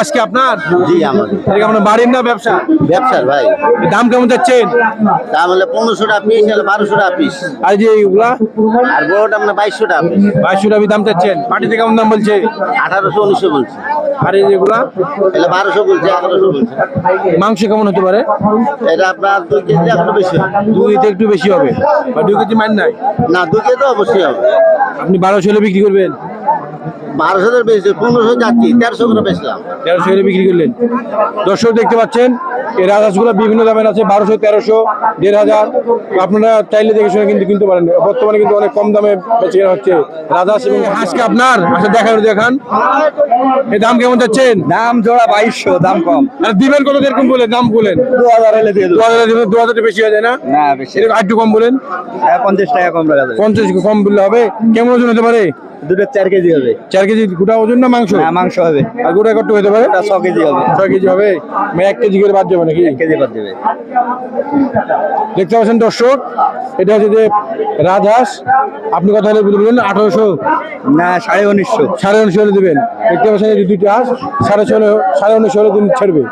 আজকে আপনার? জি আমাদের এটা আপনার বাড়ির না ব্যবসা? ব্যবসার ভাই। দাম কেমন যাচ্ছেন দাম হলে পনেরোশো টাকা পিস হলে বারোশো টাকা পিস। আর যে এইগুলা? আর বড়টা আপনার বাইশশো টাকা পিস। বাইশশো টাকা দাম চাচ্ছেন? পাটিতে কেমন দাম বলছে? আঠারোশো উনিশশো বলছে। আর এই যেগুলা? এলে বারোশো বলছে এগারোশো বলছে। মাংস কেমন হতে পারে? এটা আপনার দুই কেজি এখনও বেশি। দুইতে একটু বেশি হবে। বা দুই কেজি মান নাই? না দুই কেজি তো অবশ্যই হবে। আপনি বারোশো হলে বিক্রি করবেন? বারোশো বেশি পনেরোশো যাচ্ছি তেরোশো করে বেচলাম। তেরোশো হলে বিক্রি করলেন। দর্শক দেখতে পাচ্ছেন এই রাজহাঁসগুলো বিভিন্ন দামের আছে বারোশো তেরোশো দেড় হাজার। আপনারা চাইলে দেখে শুনে কিন্তু কিনতে পারেন। বর্তমানে কিন্তু অনেক কম দামে বেচে হচ্ছে রাজহাঁস এবং হাঁসকে আপনার আচ্ছা দেখান দেখান। এই দাম কেমন যাচ্ছেন? দাম জোড়া বাইশশো দাম কম। আর দিবেন কত এরকম বলেন দাম বলেন। দু হাজার হলে দিয়ে দু হাজার দিবেন দু হাজার বেশি হয়ে যায় না? না বেশি এরকম একটু কম বলেন। হ্যাঁ, পঞ্চাশ টাকা কম রাখা পঞ্চাশ কম বললে হবে। কেমন ওজন হতে পারে? দুটো চার কেজি হবে। চার কেজি গোটা ওজন না মাংস? না মাংস হবে। আর গোটা কত হতে পারে? ছ কেজি হবে। ছয় কেজি হবে? মানে এক কেজি করে বাদ যাবে নাকি? এক কেজি বাদ দেবে। দেখতে পাচ্ছেন দর্শক এটা হচ্ছে যে রাজহাঁস। আপনি কথা হলে বলবেন আঠারোশো না সাড়ে উনিশশো। সাড়ে উনিশশো হলে দেবেন। দেখতে পাচ্ছেন দুইটা হাঁস সাড়ে ষোলো সাড়ে উনিশশো হলে দিন ছাড়বে।